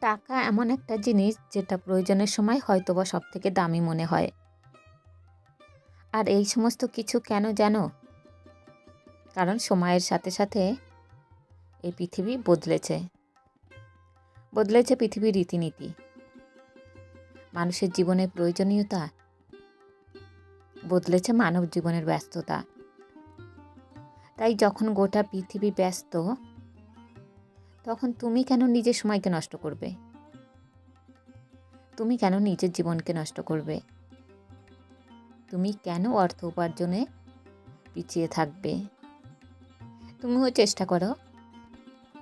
টাকা এমন একটা জিনিস যেটা প্রয়োজনের সময় হয়তোবা সব থেকে দামি মনে হয়। আর এই সমস্ত কিছু কেন জানো? কারণ সময়ের সাথে সাথে এই পৃথিবী বদলেছে। বদলেছে পৃথিবীর রীতিনীতি। মানুষের জীবনের প্রয়োজনীয়তা বদলেছে মানব জীবনের ব্যস্ততা। তাই যখন গোটা পৃথিবী ব্যস্ত তখন তুমি কেন নিজের সময়কে নষ্ট করবে? তুমি কেন নিজের জীবনকে নষ্ট করবে? তুমি কেন অর্থ উপার্জনে পিছিয়ে থাকবে? তুমিও চেষ্টা করো।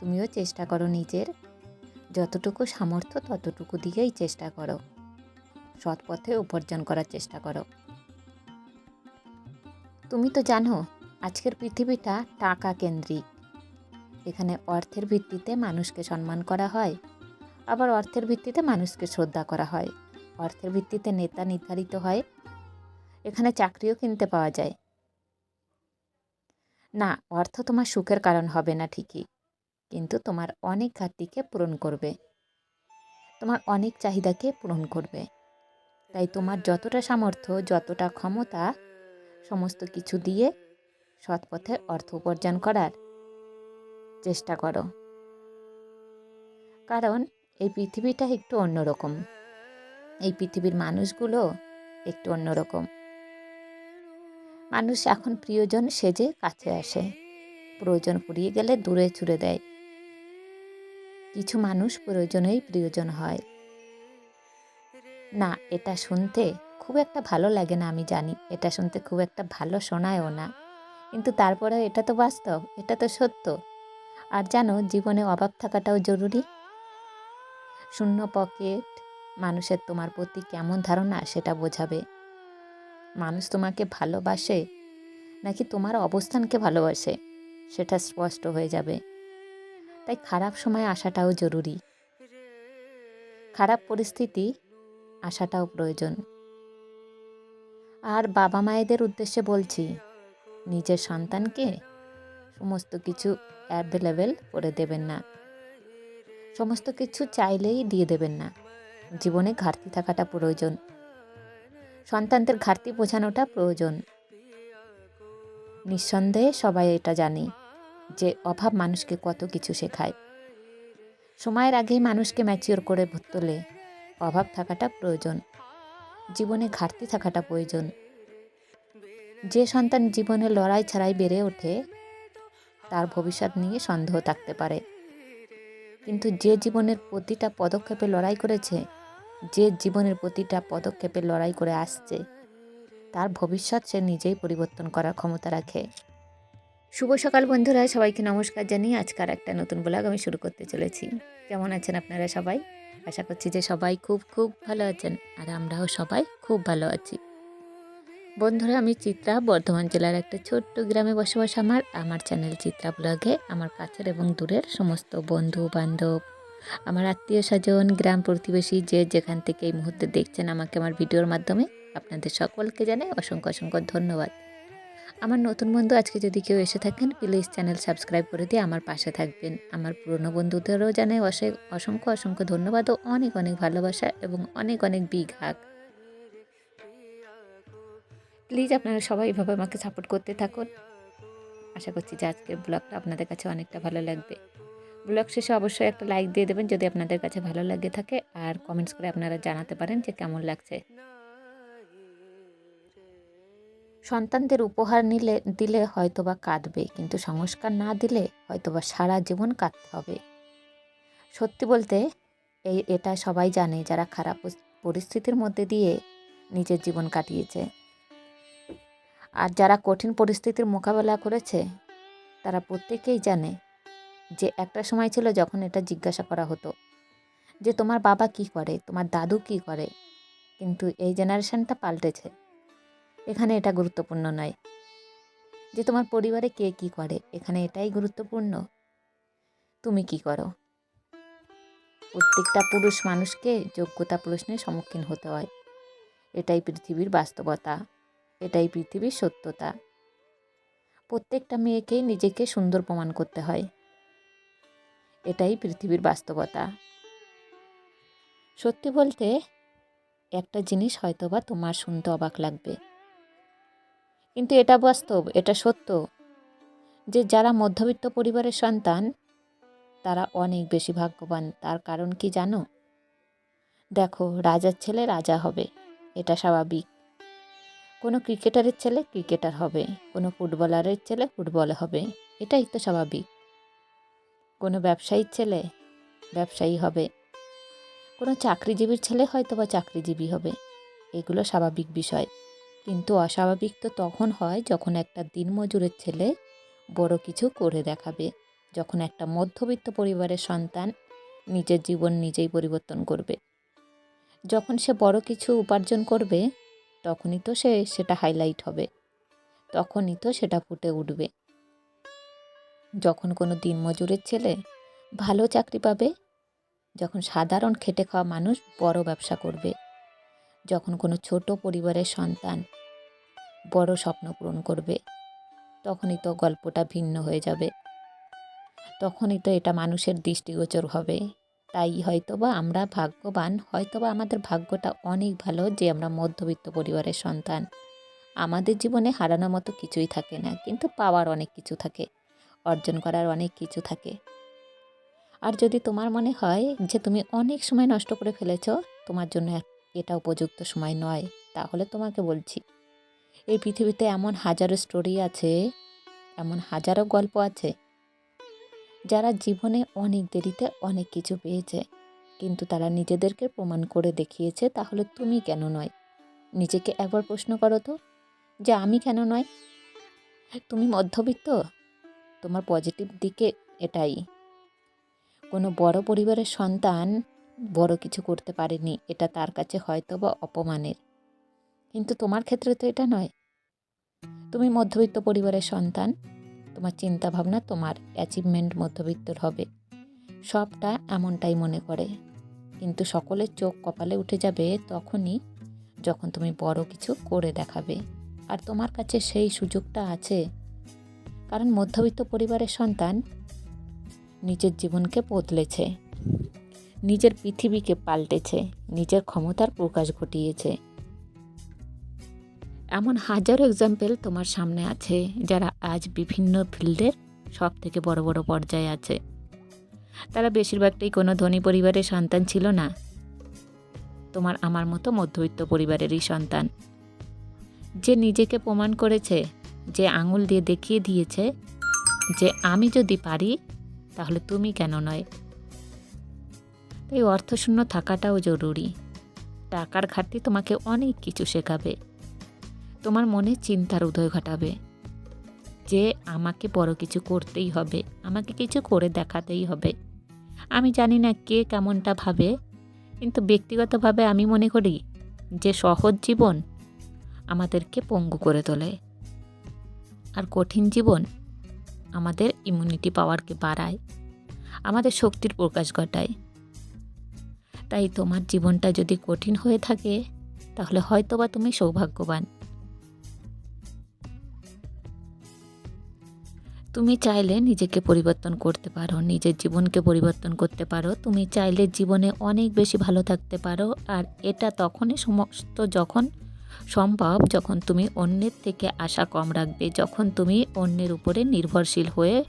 তুমিও চেষ্টা করো নিজের যতটুকু সামর্থ্য ততটুকু দিয়েই চেষ্টা করো। সৎ পথে উপার্জন করার চেষ্টা করো। তুমি তো জানো, আজকের পৃথিবীটা টাকা কেন্দ্রিক। এখানে অর্থের ভিত্তিতে মানুষকে সম্মান করা হয়, আবার অর্থের ভিত্তিতে মানুষকে শ্রদ্ধা করা হয়। অর্থের ভিত্তিতে নেতা নির্ধারিত হয়, এখানে চাকরিও কিনতে পাওয়া যায়। না, অর্থ তোমার সুখের কারণ হবে না ঠিকই, কিন্তু তোমার অনেক ঘাটতিকে পূরণ করবে। তোমার অনেক চাহিদাকে পূরণ করবে। তাই তোমার যতটা সামর্থ্য, যতটা ক্ষমতা, সমস্ত কিছু দিয়ে সৎ পথে অর্থ উপার্জন করার চেষ্টা করো। কারণ এই পৃথিবীটা একটু অন্যরকম। এই পৃথিবীর মানুষগুলো একটু অন্যরকম। মানুষ এখন প্রিয়জন সেজে কাছে আসে। প্রয়োজন পুড়িয়ে গেলে দূরে ছুড়ে দেয়। কিছু মানুষ প্রয়োজনেই প্রিয়জন হয়। না, এটা শুনতে খুব একটা ভালো লাগে না, আমি জানি। এটা শুনতে খুব একটা ভালো শোনায়ও না। কিন্তু তারপরে এটা তো বাস্তব, এটা তো সত্য। আর জানো, জীবনে অভাব থাকাটাও জরুরি? শূন্য পকেট মানুষের তোমার প্রতি কেমন ধারণা, সেটা বোঝাবে। মানুষ তোমাকে ভালোবাসে নাকি তোমার অবস্থানকে ভালোবাসে, সেটা স্পষ্ট হয়ে যাবে। তাই খারাপ সময় আসাটাও জরুরি। খারাপ পরিস্থিতি আসাটাও প্রয়োজন। আর বাবা মায়েদের উদ্দেশ্যে বলছি, নিজের সন্তানকে সমস্ত কিছু অ্যাভেলেবেল করে দেবেন না। সমস্ত কিছু চাইলেই দিয়ে দেবেন না। জীবনে ঘাটতি থাকাটা প্রয়োজন। সন্তানদের ঘাটতি বোঝানোটা প্রয়োজন। নিঃসন্দেহে সবাই এটা জানি যে অভাব মানুষকে কত কিছু শেখায়। সময়ের আগেই মানুষকে ম্যাচিওর করে তোলে অভাব থাকাটা প্রয়োজন। জীবনে ঘাটতি থাকাটা প্রয়োজন। যে সন্তান জীবনে লড়াই ছাড়াই বেড়ে ওঠে তার ভবিষ্যৎ নিয়ে সন্দেহ থাকতে পারে। কিন্তু যে জীবনের প্রতিটা পদক্ষেপে লড়াই করেছে, যে জীবনের প্রতিটা পদক্ষেপে লড়াই করে আসছে, তার ভবিষ্যৎ সে নিজেই পরিবর্তন করার ক্ষমতা রাখে। শুভ সকাল বন্ধুরা, সবাইকে নমস্কার জানিয়ে আজকার একটা নতুন ব্লগ আমি শুরু করতে চলেছি। কেমন আছেন আপনারা সবাই? আশা করছি যে সবাই খুব খুব ভালো আছেন, আর আমরাও সবাই খুব ভালো আছি। বন্ধুরা, আমি চিত্রা, বর্ধমান জেলার একটা ছোট্ট গ্রামে বসবাস আমার। আমার চ্যানেল চিত্রা ব্লগে আমার কাছের এবং দূরের সমস্ত বন্ধু বান্ধব আমার আত্মীয় স্বজন, গ্রাম প্রতিবেশী যে যেখান থেকে এই মুহূর্তে দেখছেন আমাকে আমার ভিডিওর মাধ্যমে, আপনাদের সকলকে জানাই অসংখ্য অসংখ্য ধন্যবাদ। আমার নতুন বন্ধু, আজকে যদি কেউ এসে থাকেন প্লিজ চ্যানেল সাবস্ক্রাইব করে দিয়ে আমার পাশে থাকবেন। আমার পুরনো বন্ধুদেরও জানাই অসংখ্য অসংখ্য ধন্যবাদ ও অনেক অনেক ভালোবাসা এবং অনেক অনেক বিগ হাক প্লিজ আপনারা সবাই এভাবে আমাকে সাপোর্ট করতে থাকুন। আশা করছি যে আজকের ব্লগটা আপনাদের কাছে অনেকটা ভালো লাগবে। ব্লগ শেষে অবশ্যই একটা লাইক দিয়ে দেবেন যদি আপনাদের কাছে ভালো লাগে থাকে। আর কমেন্টস করে আপনারা জানাতে পারেন যে কেমন লাগছে। সন্তানদের উপহার নিলে, দিলে হয়তোবা কাঁদবে, কিন্তু সংস্কার না দিলে হয়তোবা সারা জীবন কাঁদতে হবে। সত্যি বলতে, এই, এটা সবাই জানে যারা খারাপ পরিস্থিতির মধ্যে দিয়ে নিজের জীবন কাটিয়েছে। আর যারা কঠিন পরিস্থিতির মোকাবেলা করেছে, তারা প্রত্যেকেই জানে যে একটা সময় ছিল যখন এটা জিজ্ঞাসা করা হতো যে তোমার বাবা কি করে, তোমার দাদু কি করে? কিন্তু এই জেনারেশনটা পাল্টেছে। এখানে এটা গুরুত্বপূর্ণ নয় যে তোমার পরিবারে কে কি করে, এখানে এটাই গুরুত্বপূর্ণ। তুমি কি করো? প্রত্যেকটা পুরুষ মানুষকে যোগ্যতা প্রশ্নের সম্মুখীন হতে হয়। এটাই পৃথিবীর বাস্তবতা। এটাই পৃথিবীর সত্যতা। প্রত্যেকটা মেয়েকেই নিজেকে সুন্দর প্রমাণ করতে হয়। এটাই পৃথিবীর বাস্তবতা। সত্যি বলতে, একটা জিনিস হয়তো বা তোমার শুনতে অবাক লাগবে। কিন্তু এটা বাস্তব, এটা সত্য যে যারা মধ্যবিত্ত পরিবারের সন্তান, তারা অনেক বেশি ভাগ্যবান। তার কারণ কি জানো? দেখো, রাজার ছেলে রাজা হবে, এটা স্বাভাবিক। কোনো ক্রিকেটারের ছেলে ক্রিকেটার হবে, কোনো ফুটবলারের ছেলে ফুটবল হবে, এটাই তো স্বাভাবিক। কোনো ব্যবসায়ীর ছেলে ব্যবসায়ী হবে, কোনো চাকরিজীবীর ছেলে হয়তো বা চাকরিজীবী হবে, এগুলো স্বাভাবিক বিষয়। কিন্তু অস্বাভাবিক তো তখন হয় যখন একটা দিনমজুরের ছেলে বড় কিছু করে দেখাবে, যখন একটা মধ্যবিত্ত পরিবারের সন্তান নিজের জীবন নিজেই পরিবর্তন করবে। যখন সে বড় কিছু উপার্জন করবে তখনই তো সে সেটা হাইলাইট হবে। তখনই তো সেটা ফুটে উঠবে। যখন কোনো দিনমজুরের ছেলে ভালো চাকরি পাবে, যখন সাধারণ খেটে খাওয়া মানুষ বড় ব্যবসা করবে, যখন কোনো ছোট পরিবারের সন্তান বড় স্বপ্ন পূরণ করবে, তখনই তো গল্পটা ভিন্ন হয়ে যাবে। তখনই তো এটা মানুষের দৃষ্টিগোচর হবে। তাই হয়তোবা আমরা ভাগ্যবান, হয়তোবা আমাদের ভাগ্যটা অনেক ভালো যে আমরা মধ্যবিত্ত পরিবারের সন্তান। আমাদের জীবনে হারানোর মতো কিছুই থাকে না, কিন্তু পাওয়ার অনেক কিছু থাকে, অর্জন করার অনেক কিছু থাকে। আর যদি তোমার মনে হয় যে তুমি অনেক সময় নষ্ট করে ফেলেছ, তোমার জন্য এটা উপযুক্ত সময় নয়, তাহলে তোমাকে বলছি, এই পৃথিবীতে এমন হাজারো স্টোরি আছে, এমন হাজারো গল্প আছে যারা জীবনে অনেক দেরিতে অনেক কিছু পেয়েছে, কিন্তু তারা নিজেদেরকে প্রমাণ করে দেখিয়েছে, তাহলে তুমি কেন নয়? নিজেকে একবার প্রশ্ন করো তো, যে আমি কেন নয়? তুমি মধ্যবিত্ত? তোমার পজিটিভ দিকে এটাই। কোনো বড় পরিবারের সন্তান বড় কিছু করতে পারেনি, এটা তার কাছে হয়তো বা অপমানের। কিন্তু তোমার ক্ষেত্রে তো এটা নয়। তুমি মধ্যবিত্ত পরিবারের সন্তান। তোমার চিন্তা ভাবনা তোমার অ্যাচিভমেন্ট মধ্যবিত্তর হবে। সবটা এমনটাই মনে করে। কিন্তু সকলের চোখ কপালে উঠে যাবে তখনই যখন তুমি বড় কিছু করে দেখাবে। আর তোমার কাছে সেই সুযোগটা আছে। কারণ মধ্যবিত্ত পরিবারের সন্তান নিজের জীবনকে বদলেছে। নিজের পৃথিবীকে পাল্টেছে। নিজের ক্ষমতার প্রকাশ ঘটিয়েছে। এমন হাজারো এক্সাম্পল তোমার সামনে আছে যারা আজ বিভিন্ন ফিল্ডের সব থেকে বড় বড় পর্যায়ে আছে। তারা বেশিরভাগটাই কোনো ধনী পরিবারের সন্তান ছিল না। তোমার আমার মতো মধ্যবিত্ত পরিবারেরই সন্তান। যে নিজেকে প্রমাণ করেছে, যে আঙুল দিয়ে দেখিয়ে দিয়েছে, যে আমি যদি পারি, তাহলে তুমি কেন নয়? তাই অর্থশূন্য থাকাটাও জরুরি। টাকার ঘাটতি তোমাকে অনেক কিছু শেখাবে। তোমার মনে চিন্তার উদয় ঘটাবে যে আমাকে বড় কিছু করতেই হবে, আমাকে কিছু করে দেখাতেই হবে। আমি জানি না কে কেমনটা ভাবে, কিন্তু ব্যক্তিগতভাবে আমি মনে করি যে সহজ জীবন আমাদেরকে পঙ্গু করে তোলে। আর কঠিন জীবন আমাদের ইমিউনিটি পাওয়ারকে বাড়ায়, আমাদের শক্তির প্রকাশ ঘটায়। তাই তোমার জীবনটা যদি কঠিন হয়ে থাকে, তাহলে হয়তোবা তুমি সৌভাগ্যবান। তুমি চাইলে নিজেকে পরিবর্তন করতে পারো, নিজের জীবনকে পরিবর্তন করতে পারো। তুমি চাইলে জীবনে অনেক বেশি ভালো থাকতে পারো আর এটা তখনই সমস্ত যখন সম্ভব, যখন তুমি অন্যের থেকে আশা কম রাখবে, যখন তুমি অন্যের উপরে নির্ভরশীল হয়ে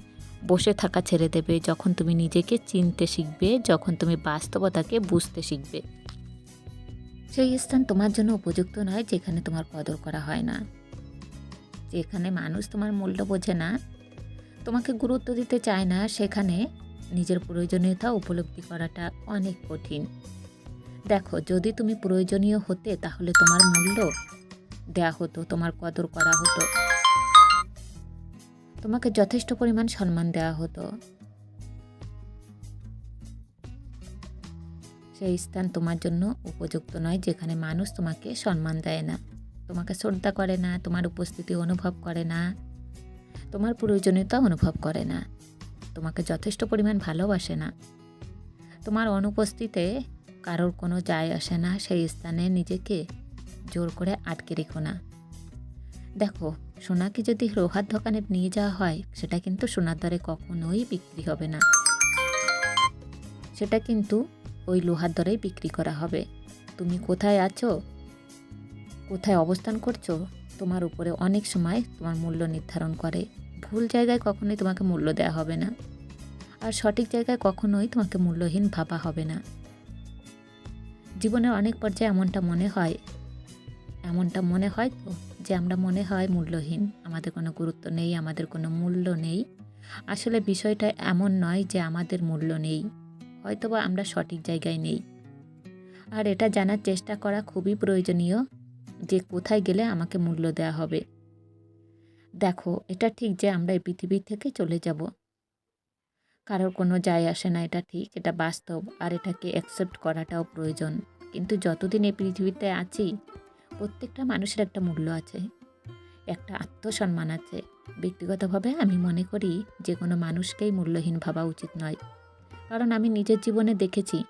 বসে থাকা ছেড়ে দেবে, যখন তুমি নিজেকে চিনতে শিখবে, যখন তুমি বাস্তবতাকে বুঝতে শিখবে। সেই স্থান তোমার জন্য উপযুক্ত নয় যেখানে তোমার কদর করা হয় না। যেখানে মানুষ তোমার মূল্য বোঝে না তোমাকে গুরুত্ব দিতে চায় না, সেখানে নিজের প্রয়োজনীয়তা উপলব্ধি করাটা অনেক কঠিন। দেখো, যদি তুমি প্রয়োজনীয় হতে তাহলে তোমার মূল্য দেয়া হতো, তোমার কদর করা হতো। তোমাকে যথেষ্ট পরিমাণ সম্মান দেওয়া হতো। সেই স্থান তোমার জন্য উপযুক্ত নয়, যেখানে মানুষ তোমাকে সম্মান দেয় না। তোমাকে শ্রদ্ধা করে না, তোমার উপস্থিতি অনুভব করে না। তোমার প্রয়োজনীয়তা অনুভব করে না। তোমাকে যথেষ্ট পরিমাণ ভালোবাসে না। তোমার অনুপস্থিতিতে কারোর কোনো যায় আসে না, সেই স্থানে নিজেকে জোর করে আটকে রেখো না। দেখো, সোনাকে যদি লোহার দোকানে নিয়ে যাওয়া হয়, সেটা কিন্তু সোনার দরে কখনোই বিক্রি হবে না। সেটা কিন্তু ওই লোহার দরেই বিক্রি করা হবে। তুমি কোথায় আছো? কোথায় অবস্থান করছ? তোমার উপরে অনেক সময় তোমার মূল্য নির্ধারণ করে। ভুল জায়গায় কখনোই তোমাকে মূল্য দেওয়া হবে না। আর সঠিক জায়গায় কখনোই তোমাকে মূল্যহীন ভাবা হবে না। জীবনের অনেক পর্যায়ে এমনটা মনে হয়, এমনটা মনে হয় তো, যে আমরা মনে হয় মূল্যহীন। আমাদের কোনো গুরুত্ব নেই, আমাদের কোনো মূল্য নেই। আসলে বিষয়টা এমন নয় যে আমাদের মূল্য নেই, হয়তোবা আমরা সঠিক জায়গায় নেই। আর এটা জানার চেষ্টা করা খুবই প্রয়োজনীয়, যে কোথায় গেলে আমাকে মূল্য দেওয়া হবে। দেখো, এটা ঠিক যে আমরা এই পৃথিবী থেকে চলে যাব। কারোর কোনো যায় আসে না, এটা ঠিক, এটা বাস্তব, আর এটাকে অ্যাকসেপ্ট করাটাও প্রয়োজন। কিন্তু যতদিন এই পৃথিবীতে আছি, প্রত্যেকটা মানুষের একটা মূল্য আছে, একটা আত্মসম্মান আছে। ব্যক্তিগতভাবে আমি মনে করি যে কোনো মানুষকেই মূল্যহীন ভাবা উচিত নয়। কারণ আমি নিজের জীবনে দেখেছি,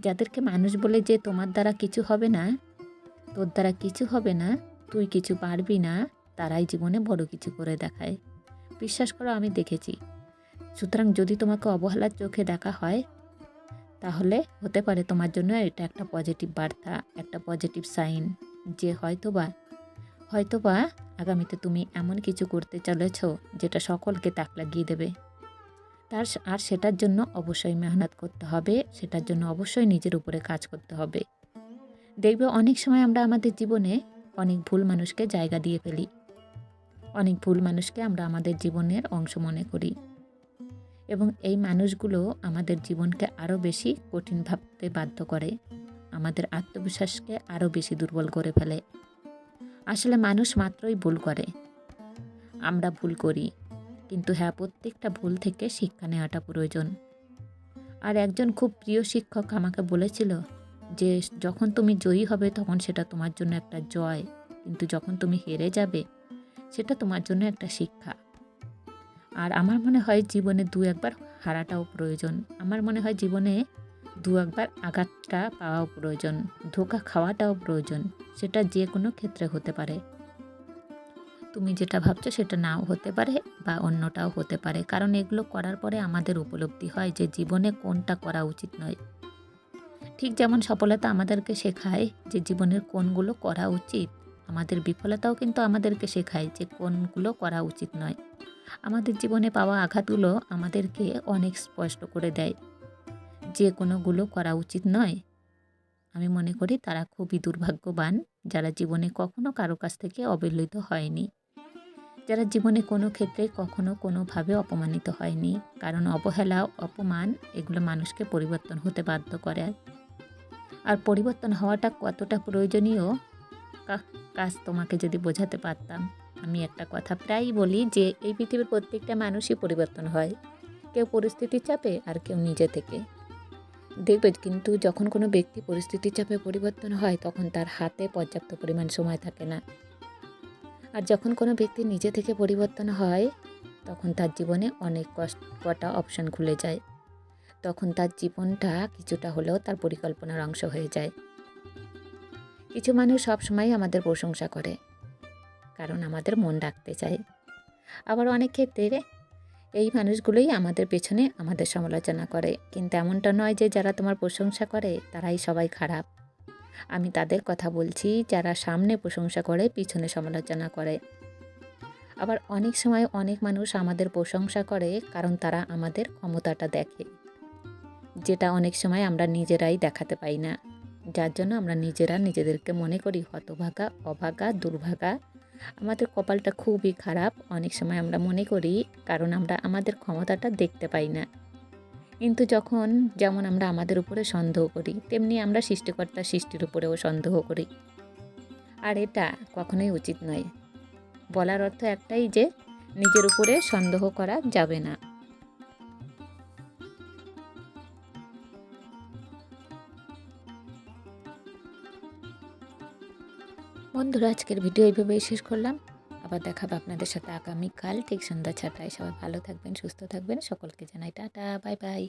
যাদেরকে মানুষ বলে যে তোমার দ্বারা কিছু হবে না, তোর দ্বারা কিছু হবে না, তুই কিছু পারবি না তারাই জীবনে বড় কিছু করে দেখায়। বিশ্বাস করো, আমি দেখেছি। সুতরাং যদি তোমাকে অবহেলার চোখে দেখা হয়, তাহলে হতে পারে তোমার জন্য এটা একটা পজিটিভ বার্তা, একটা পজিটিভ সাইন যে হয়তোবা হয়তোবা আগামীতে তুমি এমন কিছু করতে চলেছ যেটা সকলকে তাক লাগিয়ে দেবে। তার আর সেটার জন্য অবশ্যই মেহনত করতে হবে, সেটার জন্য অবশ্যই নিজের উপরে কাজ করতে হবে। দেখবে অনেক সময় আমরা আমাদের জীবনে অনেক ভুল মানুষকে জায়গা দিয়ে ফেলি। অনেক ভুল মানুষকে আমরা আমাদের জীবনের অংশ মনে করি। এবং এই মানুষগুলো আমাদের জীবনকে আরও বেশি কঠিন ভাবতে বাধ্য করে। আমাদের আত্মবিশ্বাসকে আরও বেশি দুর্বল করে ফেলে। আসলে মানুষ মাত্রই ভুল করে। আমরা ভুল করি। কিন্তু হ্যাঁ প্রত্যেকটা ভুল থেকে শিক্ষা নেওয়াটা প্রয়োজন। আর একজন খুব প্রিয় শিক্ষক আমাকে বলেছিল যে, যখন তুমি জয়ী হবে, তখন সেটা তোমার জন্য একটা জয়। কিন্তু যখন তুমি হেরে যাবে সেটা তোমার জন্য একটা শিক্ষা। আর আমার মনে হয় জীবনে দু একবার হারাটাও প্রয়োজন। আমার মনে হয় জীবনে দু একবার আঘাতটা পাওয়াও প্রয়োজন, ধোকা খাওয়াটাও প্রয়োজন, সেটা যে কোনো ক্ষেত্রে হতে পারে। তুমি যেটা ভাবছ সেটা নাও হতে পারে বা অন্যটাও হতে পারে। কারণ এগুলো করার পরে আমাদের উপলব্ধি হয় যে জীবনে কোনটা করা উচিত নয়। ঠিক যেমন সফলতা আমাদেরকে শেখায় যে জীবনের কোনগুলো করা উচিত আমাদের বিফলতাও কিন্তু আমাদেরকে শেখায় যে কোনগুলো করা উচিত নয়। আমাদের জীবনে পাওয়া আঘাতগুলো আমাদেরকে অনেক স্পষ্ট করে দেয়। যে কোনোগুলো করা উচিত নয়। আমি মনে করি তারা খুবই দুর্ভাগ্যবান যারা জীবনে কখনো কারও কাছ থেকে অবহেলিত হয়নি। যারা জীবনে কোনো ক্ষেত্রে কখনো কোনোভাবে অপমানিত হয়নি। কারণ অবহেলা, অপমান এগুলো মানুষকে পরিবর্তন হতে বাধ্য করে। আর পরিবর্তন হওয়াটা কতটা প্রয়োজনীয় কাজ তোমাকে যদি বোঝাতে পারতাম। আমি একটা কথা প্রায়ই বলি যে, এই পৃথিবীর প্রত্যেকটা মানুষই পরিবর্তন হয়। কেউ পরিস্থিতির চাপে আর কেউ নিজে থেকে। দেখবে কিন্তু যখন কোনো ব্যক্তি পরিস্থিতির চাপে পরিবর্তন হয়, তখন তার হাতে পর্যাপ্ত পরিমাণ সময় থাকে না। আর যখন কোনো ব্যক্তি নিজে থেকে পরিবর্তন হয়, তখন তার জীবনে অনেক কষ্ট, কটা অপশন খুলে যায়। তখন তার জীবনটা কিছুটা হলেও তার পরিকল্পনার অংশ হয়ে যায়। কিছু মানুষ সবসময় আমাদের প্রশংসা করে, কারণ আমাদের মন রাখতে চায়। আবার অনেক ক্ষেত্রে এই মানুষগুলোই আমাদের পেছনে আমাদের সমালোচনা করে, কিন্তু এমনটা নয় যে যারা তোমার প্রশংসা করে, তারাই সবাই খারাপ। আমি তাদের কথা বলছি, যারা সামনে প্রশংসা করে, পিছনে সমালোচনা করে। আবার অনেক সময় অনেক মানুষ আমাদের প্রশংসা করে, কারণ তারা আমাদের ক্ষমতাটা দেখে, যেটা অনেক সময় আমরা নিজেরাই দেখাতে পাই না। যার জন্য আমরা নিজেরা নিজেদেরকে মনে করি হতভাগা, অভাগা, দুর্ভাগা। আমাদের কপালটা খুবই খারাপ। অনেক সময় আমরা মনে করি কারণ আমরা আমাদের ক্ষমতাটা দেখতে পাই না। কিন্তু যখন যেমন আমরা আমাদের উপরে সন্দেহ করি, তেমনি আমরা সৃষ্টিকর্তা সৃষ্টির উপরেও সন্দেহ করি। আর এটা কখনোই উচিত নয়। বলার অর্থ একটাই যে, নিজের উপরে সন্দেহ করা যাবে না। বন্ধুরা, আজকের ভিডিও এইভাবেই শেষ করলাম। আবার দেখাবো আপনাদের সাথে আগামীকাল। ঠিক সন্ধ্যা ছটায় সবাই ভালো থাকবেন, সুস্থ থাকবেন। সকলকে জানাই টাটা, বাই বাই।